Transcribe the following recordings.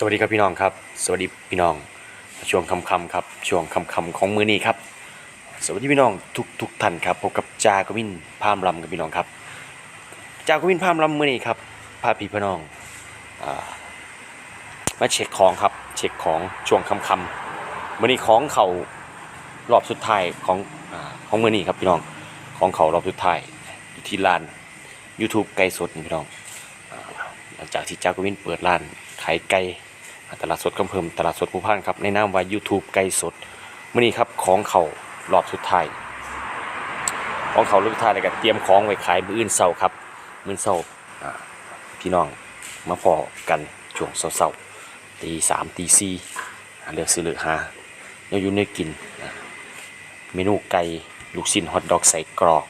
สวัสดีครับพี่น้องครับ สวัสดีพี่น้อง ช่วงคำคำครับ ช่วงคำคำของมือนี้ครับ สวัสดีพี่น้องทุกทุกท่านครับพบกับจากวินพามลำกับพี่น้องครับ จากวินพามลำมือนี้ครับพาพี่พี่น้องมาเช็คของครับ เช็คของช่วงคำคำมือนี้ของเขารอบสุดท้ายของอของมือนี้ครับพี่น้องของเขารอบสุดท้ายอยู่ที่ร้าน YouTube ไก่สดพี่น้องหลังจากที่จากวินเปิดร้านขายไก่ ตลาดสดกำเพิ่มตลาดสดผู้พันครับในนามว่า YouTube ไก่สดมื่อนี้ครับของเขารอบสุดท้ายของเขารอบสุดท้ายเลยก็เตรียมของไว้ขายมื้ออื่นเช้าครับ มื้อเช้าอ่าพี่น้องมาพอกันช่วงเช้าๆตีสามตีสี่เลือกซื้อเลือกหาเนื้อยู่เนื้อกิน เมนูไก่ลูกชิ้นฮอทดอกใส่กรอก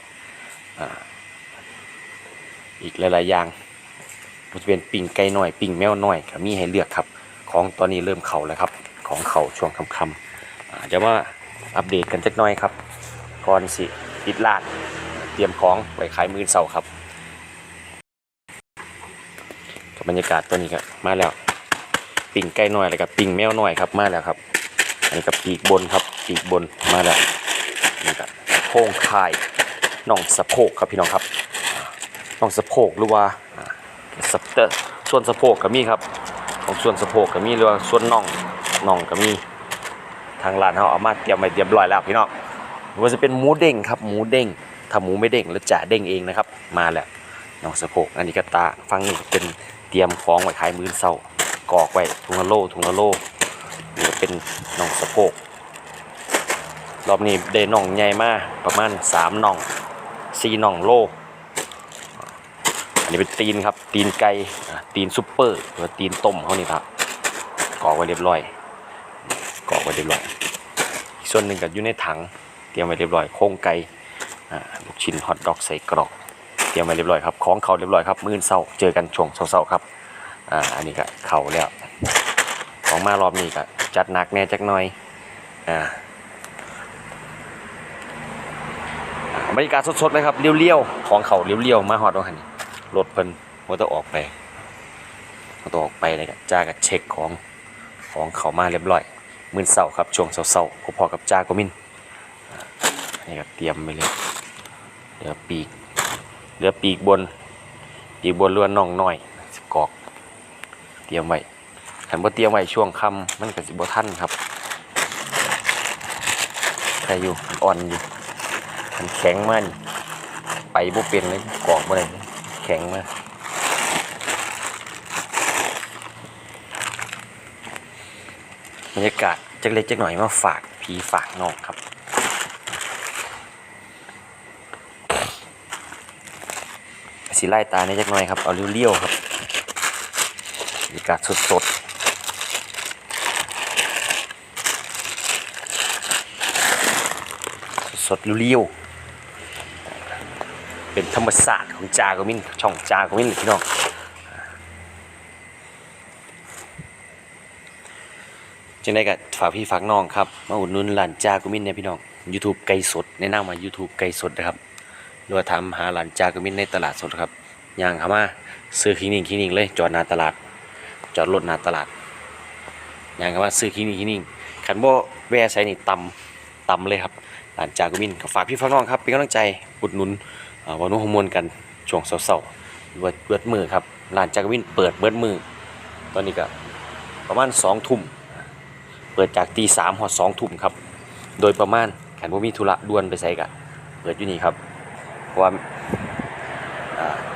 อีกหลายๆอย่างมันจะเป็นปิ่งไก่หน้อยปิ่งแมวหน้อยก็มีให้เลือกครับ ของตอนนี้เริ่มเข่าแล้วครับ ของเข่าช่วงค่ำๆอาเดี๋ยวมาอัปเดตกันจักน่อยครับก่อนสิปิดร้านเตรียมของไว้ขายมือเสาร์ครับกับบรรยากาศตัวนี้ครับมาแล้วปิ่งไก่น้อยแล้วกับปิ่งแมวหน้อยครับมาแล้วครับ อันนี้กับปีกบนครับปีกบนมาแล้วนี่ครับโค้งคายน่องสะโพกครับพี่น้องครับน่องสะโพกหรือว่าสะเตอส่วนสะโพกก็มีครับ ของส่วนสะโพกก็มีหรือว่าส่วนน่องน่องก็มีทางร้านเขาเอามาเตรียมไว้เรียบร้อยแล้วพี่น้องว่าจะเป็นหมูเด้งครับหมูเด้งถ้าหมูไม่เด้งแล้วจ่าเด้งเองนะครับ มาแล้วน่องสะโพกอันนี้ก็ตาฟังนี่เป็นเตรียมของไว้ขายมือเช้ากอกไว้ถุงละโลถุงละโลนี่เป็นน่องสะโพกรอบนี้ได้น่องใหญ่มากประมาณ3น่อง4น่องโล อันนี้เป็นตีนครับ ตีนไก่ตีนซุปเปอร์หรือตีนต้มเขานี่ครับกรอกไว้เรียบร้อยกรอกไว้เรียบร้อยอีกส่วนหนึ่งก็อยู่ในถัง เตรียมไว้เรียบร้อยโครงไก่ลูกชิ้นฮอทดอกใส่กรอก เตรียมไว้เรียบร้อยครับของเขาเรียบร้อยครับมื้อเช้าเจอกันช่วงเช้าๆครับอ่าอันนี้ก็เข่าแล้วของมารอบนี้ก็จัดหนักแน่จักหน่อยอ่าอ่าบรรยากาศสดๆเลยครับเลี้ยวๆของเขาเลี้ยวๆมาฮอดตรงหันนี่ รถเพิ่นมันต้องออกไปมันต้องออกไปเลยกับจ้ากับเช็คของของเขามาเรียบร้อยมื่นเสาร์ครับช่วงเสาร์ๆพอๆกับจ้าก็มินนี่ก็เตรียมไปเลยเหลือปีกเหลือปีกบน ปีกบนเรือน่องน้อยสกอก เตรียมไว้ขันบ่เตรียมไว้ช่วงค่ำมันก็สิบ่ทันครับใครอยู่อ่อนอยู่มันแข็งมากไปบ่เป็นเลยกอกบ่ได้เลย ข็งมากบรรยากาศจักเล็กจักหน่อยมาฝากผีฝากน้องครับสีไล่ตาในจักหน่อยครับ เอาเลี้ยวๆครับบรรยากาศสดๆสดเลี้ยวๆ เป็นธรรมศาสตร์ของจากมินช่องจากมินพี่น้องจึงได้กับฝากพี่ฝากน้องครับมาอุดหนุนร้านจากมินเนี่ยพี่น้อง YouTube ไก่สดแนะนำมา YouTube ไก่สดนะครับหรือว่าทำหาร้านจากมินในตลาดสดครับย่างเข้ามาซื้อคลินิกคลินิกเลยจอดนาตลาด จอดรถนาตลาดย่างเข้ามาซื้อคลินิกคลินิกขันบ่แวะใส่นี่ตำตำเลยครับร้านจากมินฝากพี่ฝากน้องครับเป็นกำลังใจอุดหนุน วันนู้นฮอร์โมนกันช่วงเสาร์เบิดเบิดมือครับร้านจักรวินเปิดเบิดมือ ตอนนี้ก็ประมาณสองทุ่มเปิดจากตีสามหอดสองทุ่มครับ โดยประมาณแขนว่ามีธุระด่วนไปใส่กะเปิดอยู่นี่ครับเพราะว่า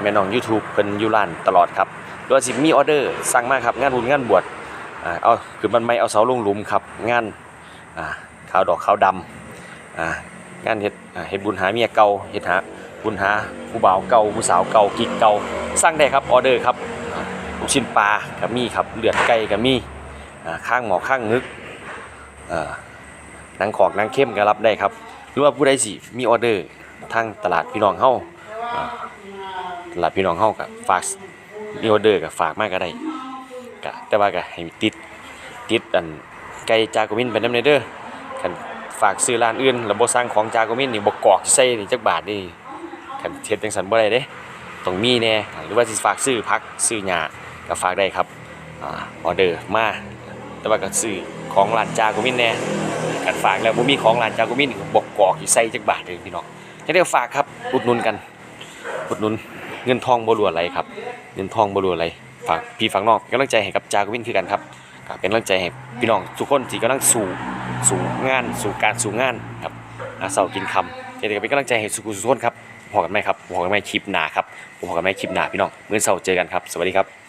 แม่น้อง YouTube เพิ่นยูร้านตลอดครับโดยสิมีออเดอร์สั่งมาครับงานบุญงานบวชอ่าเอาคือมันไม่เอาเสาลงหลุมครับ งานอ่าขาวดอกขาวดำงานเฮ็ดเฮ็ดบุญหาเมียเก่าเฮ็ดหา คุณหาผู้บ่าวเก่าผู้สาวเก่ากิ๊กเก่าสั่งได้ครับออเดอร์ครับลูกชิ้นปลากับมีครับเลือดไก่กับมี่ข้างหมอข้างนึกนังขอกนังเข้มก็รับได้ครับ หรือว่าผู้ใดสิมีออเดอร์ทางตลาดพี่น้องเฮาอ่าตลาดพี่น้องเฮาก็ฝากมีออเดอร์ก็ฝากมากก็ได้กแต่ว่าก็ให้ติดติดอันไก่จากมินไปนำเด้อคันฝากซื้อร้านอื่นแล้วบ่สั่งของจากมินนี่บ่กอกใส่นี่จักบาทนี่ คันเฮ็ดจังสันบ่ได้เด้ต้องมีแน่หรือว่าสิฝากซื้อพักซื้อหญ้าก็ฝากได้ครับออเดอร์มาแต่ว่าก็ซื้อของร้านจากุมินแน่กันฝากแล้วบ่มีของร้านจากุมินบอกกอกอยู่ใส่จักบาทเลยพี่น้องจะได้ฝากครับอุดหนุนกันอุดหนุนเงินทองบ่รัวไหลครับ เงินทองบ่รัวไหลฝากพี่ฝากน้องเป็นกำลังใจให้กับจากวินคือกันครับก็เป็นกำลังใจให้พี่น้องทุกคนที่กำลังสู่สู่งานสู่การสู่งานครับอาเสากินคำจะได้เป็นกำลังใจให้สุขุสุขคนครับ พอกันไหมครับพอกันไหมคลิปหนาครับพอกันไหมคลิปหนาพี่น้องเมื่อเสาร์เจอกันครับ สวัสดีครับ